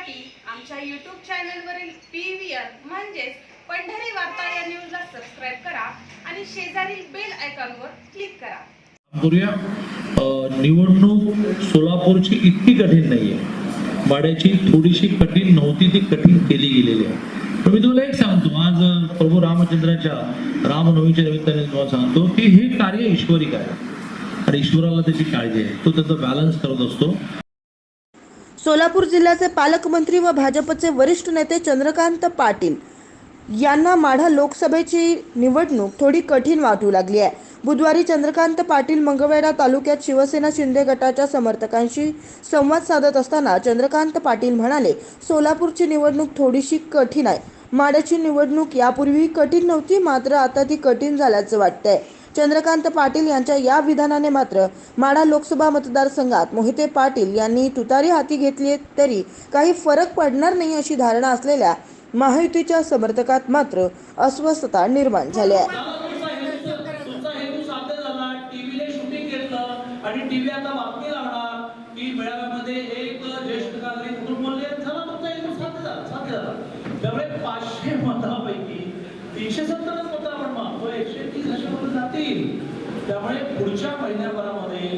पाहण्यासाठी आमच्या यूट्यूब चॅनलवरील पी व्ही आर म्हणजेच पंढरी वार्ता या न्यूजला सबस्क्राईब करा आणि शेजारील बेल आयकॉनवर क्लिक करा. निवडणूक सोलापूरची इतकी कठीण नाही आहे माड्याची थोडीशी कठीण नव्हती ती कठीण केली गेलेली आहे. तर मी तुम्हाला एक सांगतो आज प्रभू रामचंद्राच्या रामनवमीच्या निमित्ताने तुम्हाला सांगतो की हे कार्य ईश्वरिक आहे आणि ईश्वराला त्याची काळजी आहे. तो त्याचा बॅलन्स करत असतो. सोलापूर जिल्ह्याचे पालकमंत्री व भाजपचे वरिष्ठ नेते चंद्रकांत पाटील यांना माढा लोकसभेची निवडणूक थोडी कठीण वाटू लागली आहे. बुधवारी चंद्रकांत पाटील मंगळवेढा तालुक्यात शिवसेना शिंदे गटाच्या समर्थकांशी संवाद साधत असताना चंद्रकांत पाटील म्हणाले सोलापूरची निवडणूक थोडीशी कठीण आहे. माड्याची निवडणूक यापूर्वी कठीण नव्हती मात्र आता ती कठीण झाल्याचं वाटतंय. चंद्रकांत पाटील यांच्या या विधानाने मात्र माढा लोकसभा मतदारसंघात मोहिते पाटील यांनी तुतारी हाती घेतली तरी काही फरक पडणार नाही अशी धारणा असलेल्या महायुतीच्या समर्थकात मात्र अस्वस्थता निर्माण झाली आहे. आणि टीव्ही आता बातमी की मेळाव्यामध्ये एक ज्येष्ठ नागरिक बोलले झाला तुमचा हेतू साध्य झाला साध्य झाला. त्यामुळे पाचशे मतापैकी तीनशे सत्तरच मत आपण एकशे तीस अशामध्ये जातील. त्यामुळे पुढच्या महिन्याभरामध्ये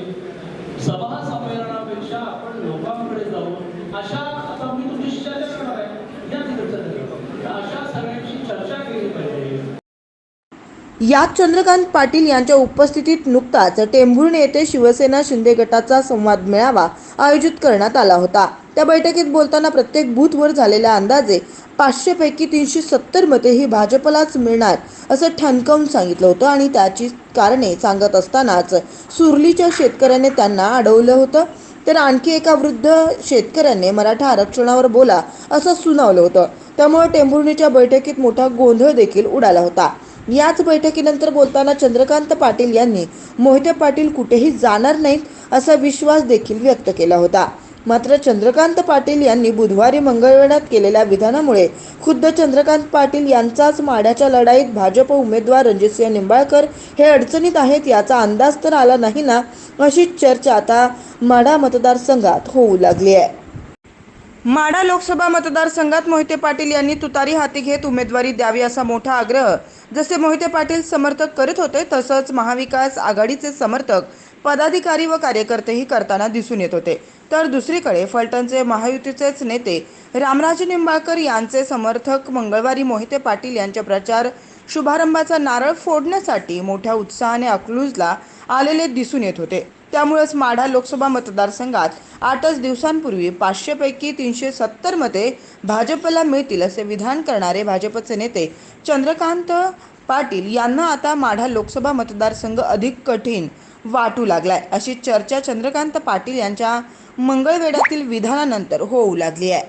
सभा संमेलनापेक्षा आपण लोकांकडे जाऊन अशा आता मी तुमची चर्चा करणार आहे या तिकडे चर्चा अशा सगळ्यांची चर्चा केली पाहिजे यात चंद्रकांत पाटील यांच्या उपस्थितीत नुकताच टेंभुर्णी येथे शिवसेना शिंदे गटाचा संवाद मेळावा आयोजित करण्यात आला होता. त्या बैठकीत बोलताना प्रत्येक बूथवर झालेल्या अंदाजे पाचशे पैकी तीनशे सत्तर मते ही भाजपलाच मिळणार असं ठणकावून सांगितलं होतं आणि त्याची कारणे सांगत असतानाच सुरलीच्या शेतकऱ्याने त्यांना अडवलं होतं. तर आणखी एका वृद्ध शेतकऱ्याने मराठा आरक्षणावर बोला असं सुनावलं होतं. त्यामुळे टेंभुर्णीच्या बैठकीत मोठा गोंधळ देखील उडाला होता. याच बैठकीनंतर बोलताना चंद्रकांत पाटील यांनी मोहिते पाटील कुठेही जाणार नाहीत असा विश्वास देखील व्यक्त केला होता. मात्र चंद्रकांत पाटील यांनी बुधवारी मंगळवेढ्यात केलेल्या विधानामुळे खुद्द चंद्रकांत पाटील यांचाच माड्याच्या लढाईत भाजप उमेदवार रणजितसिंह निंबाळकर हे अडचणीत आहेत याचा अंदाज तर आला नाही ना अशी चर्चा आता माढा मतदारसंघात होऊ लागली आहे. माढा लोकसभा मतदारसंघात मोहिते पाटील यांनी तुतारी हाती घेत उमेदवारी द्यावी असा मोठा आग्रह. जसे मोहिते पाटील समर्थक करीत होते तसंच महाविकास आघाडीचे समर्थक पदाधिकारी व कार्यकर्तेही करताना दिसून येत होते. तर दुसरीकडे फलटणचे महायुतीचेच नेते रामराजे निंबाळकर यांचे समर्थक मंगळवारी मोहिते पाटील यांच्या प्रचार शुभारंभाचा नारळ फोडण्यासाठी मोठ्या उत्साहाने अकलूजला आलेले दिसून येत होते. त्यामुळेच माढा लोकसभा मतदारसंघात आठच दिवसांपूर्वी पाचशेपैकी तीनशे सत्तर मते भाजपला मिळतील असे विधान करणारे भाजपचे नेते चंद्रकांत पाटील यांना आता माढा लोकसभा मतदारसंघ अधिक कठीण वाटू लागलाय अशी चर्चा चंद्रकांत पाटील यांच्या मंगळवेढ्यातील विधानानंतर होऊ लागली आहे.